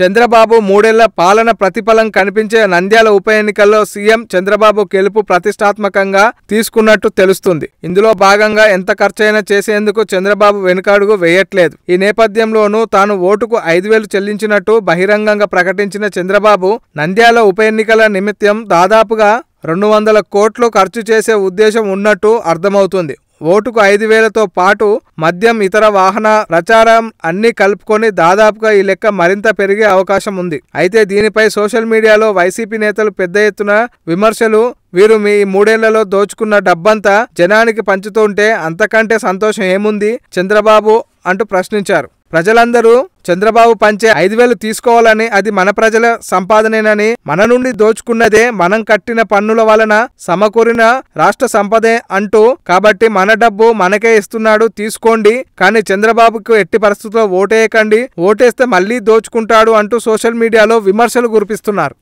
చంద్రబాబు మూడేళ్ళ పాలన ప్రతిఫలం కనిపించే నంద్యాల ఉప ఎన్నికల్లో సీఎం చంద్రబాబు గెలుపు ప్రతిష్టాత్మకంగా తీసుకున్నట్టు తెలుస్తుంది. ఇందులో భాగంగా ఎంత ఖర్చైనా చేసేందుకు చంద్రబాబు వెనుకాడుగు వేయట్లేదు. ఈ నేపథ్యంలోనూ తాను ఓటుకు ఐదు వేలు చెల్లించినట్టు బహిరంగంగా ప్రకటించిన చంద్రబాబు నంద్యాల ఉప ఎన్నికల నిమిత్తం దాదాపుగా రెండు వందల కోట్లు ఖర్చు చేసే ఉద్దేశం ఉన్నట్టు అర్థమవుతుంది. ఓటుకు ఐదు వేలతో పాటు మద్యం ఇతర వాహన ప్రచారం అన్ని కలుపుకొని దాదాపుగా ఈ లెక్క మరింత పెరిగే అవకాశం ఉంది. అయితే దీనిపై సోషల్ మీడియాలో వైసీపీ నేతలు పెద్ద ఎత్తున విమర్శలు వీరు మీ మూడేళ్ళలో దోచుకున్న డబ్బంతా జనానికి పంచుతుంటే అంతకంటే సంతోషం ఏముంది? చంద్రబాబు అంటూ ప్రశ్నించారు. ప్రజలందరూ చంద్రబాబు పంచే ఐదు వేలు తీసుకోవాలని అది మన ప్రజల సంపాదనేనని మన నుండి దోచుకున్నదే మనం కట్టిన పన్నుల వలన సమకూరిన రాష్ట్ర సంపదే అంటూ కాబట్టి మన డబ్బు మనకే ఇస్తున్నాడు తీసుకోండి. కానీ చంద్రబాబుకు ఎట్టి పరిస్థితుల్లో ఓటేయకండి ఓటేస్తే మళ్ళీ దోచుకుంటాడు అంటూ సోషల్ మీడియాలో విమర్శలు కురిపిస్తున్నారు.